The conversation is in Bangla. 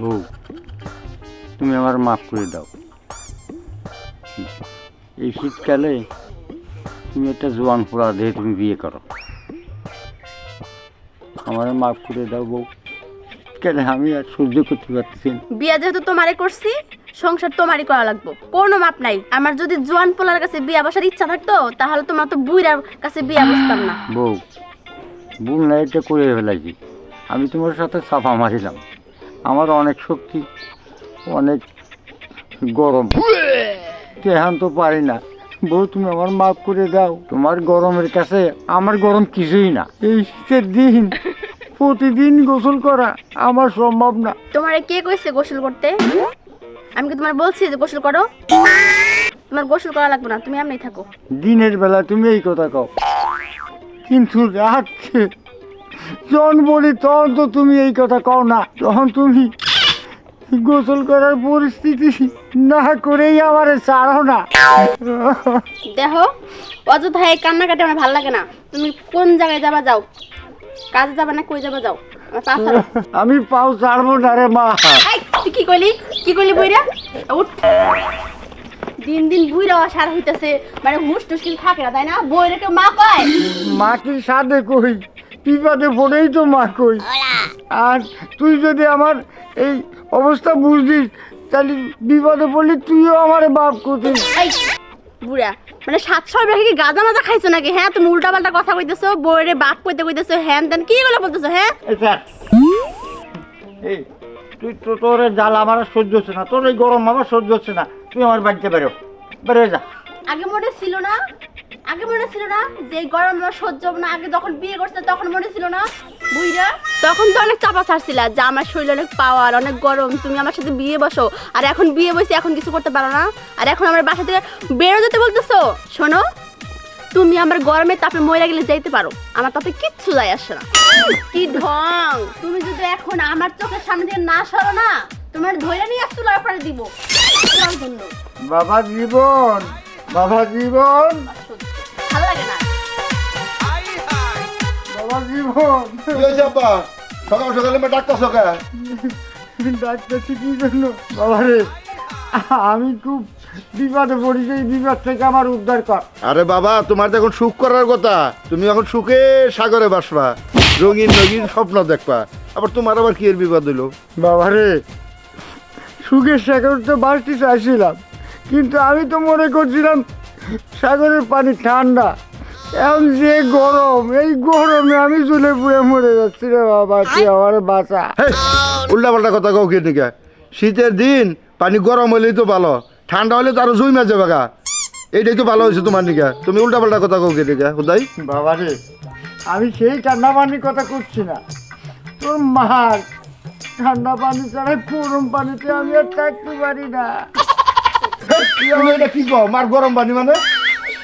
বউ তুমি আমার মাফ করে দাও। এই শীতকালে তুমি একটা জোয়ান পোড়া দিয়ে তুমি বিয়ে করো। আমার মাফ করে দাও বউ। কেন আমি আর সহ্য করতে পারতেছি না। বিয়া যেহেতু তোমারে করছি সংসার তোমারই করা লাগবো। কোনো মাপ নাই। আমার যদি জোয়ান পোলার কাছে বিয়া বসার ইচ্ছা থাকতো তাহলে তোমার তো বুইরার কাছে বিয়া বসতাম না। বউ বুম লাইটটা করে ফেলাইছি। আমি তোমার সাথে সাফা মারিলাম। আমার অনেক শক্তি অনেক গরম। তেহান তো পারি না। বউ তুমি আমার মাফ করে দাও। তোমার গরমের কাছে আমার গরম কিছুই না। এই শীতের দিন প্রতিদিন গোসল করা আমার সম্ভব না। তোমারে কে কইছে গোসল করতে? আমি কি তোমার বলছি যে গোসল করো? তোমার গোসল করা লাগবে না তুমি এমনি থাকো। দিনের বেলা তুমি এই কথা কও। কিন্তু রাত্রে যখন বলি তখন তো তুমি এই কথা কও না তখন তুমি। গোসল করার পরিস্থিতি না করেই আমার ছাড়ো না। দেখো অযথা এই কান্নাকাটি আমার ভালো লাগে না। তুমি কোন জায়গায় যাবা যাও। কাজে যাবা না কই যাবা যাও। আমি পাও ছাড়বো না রে মা। তুই কি কইলি? কি কইলি বুইরা? উঠ। দিন দিন বুইরা সার হইতাছে। মানে হুশ টুস কিন্তু থাকে না তাই না? বইরে কেউ মা কয়। মা মাটির সাথে কই? বিপদে পড়েই তো মা কই। আর তুই যদি আমার এই অবস্থা বুঝদিস তাহলে বিপদে পড়লি তুইও আমার বাপ করতিস বুড়া মানে সাতশো রেখে কি গাঁজা মাজা খাইছো নাকি? হ্যাঁ তুমি উল্টা পাল্টা কথা কইতেছো বইরে বাপ কইতে কইতেছো হ্যান তেন কি গুলো বলতেছো হ্যাঁ? এই তুই তো তোর জ্বালা আমার সহ্য হচ্ছে না তোর এই গরম আমার সহ্য হচ্ছে না। তুই আমার বাড়িতে বেরো বেরো যা। আগে মনে ছিল না? আগে মনে ছিল না যে গরম সহ্য না আগে যখন বিয়ে করছে তখন মনে ছিল না? বুইরা তখন তো অনেক চাপা ছাড়ছিলা যে আমার শরীরে অনেক পাওয়ার অনেক গরম তুমি আমার সাথে বিয়ে বসো। আর এখন বিয়ে বসে এখন কিছু করতে পারো না। আর এখন আমার বাসা থেকে বেরো যেতে বলতেছো? শোনো তুমি আমার গরমে তাপে মরে গেলে যাইতে পারো আমার তাতে কিচ্ছু যায় আসে না। কি ঢং! তুমি যদি এখন আমার চোখের সামনে দিয়ে না সরো না তোমার ধৈর্য নিয়ে আসতো লাফারে দিব। বাবা জীবন বাবা জীবন। ভালো লাগে না। বাবা জীবন। কি হয়েছে আব্বা? সকাল সকালে মা ডাক্তার সকাল ডাকতেছি কি জন্য? বাবা রে আমি খুব বিপদে পড়েছি এই বিপদ থেকে আমার উদ্ধার কর। আরে বাবা তোমার তো এখন সুখ করার কথা। তুমি এখন সুখে সাগরে বাসবা রঙিন রঙিন স্বপ্ন দেখবা। আবার তোমার আবার কি এর বিপদ হইল? বাবা রে সুখের সাগর তো বাসটি চাইছিলাম। কিন্তু আমি তো মনে করছিলাম সাগরের পানি ঠান্ডা। এখন যে গরম এই গরমে আমি চলে পুড়ে মরে যাচ্ছি রে বাবা তুই আমার বাঁচা। উল্টা পাল্টা কথা কাউ কে নিকা শীতের দিন পানি গরম হলেই তো ভালো ঠান্ডা হলে তো আরও জুই মাঝে বাগা। এইটাই তো ভালো হয়েছে তোমার নিকা তুমি উল্টা পাল্টা কথা কাউ কে নিকা হুদাই? বাবা রে আমি সেই ঠান্ডা পানির কথা করছি না। তোর মার ঠান্ডা পানি ছাড়া গরম পানিতে আমি আর থাকতে পারি না। তুমি এটা কি কো মার গরম পানি মানে?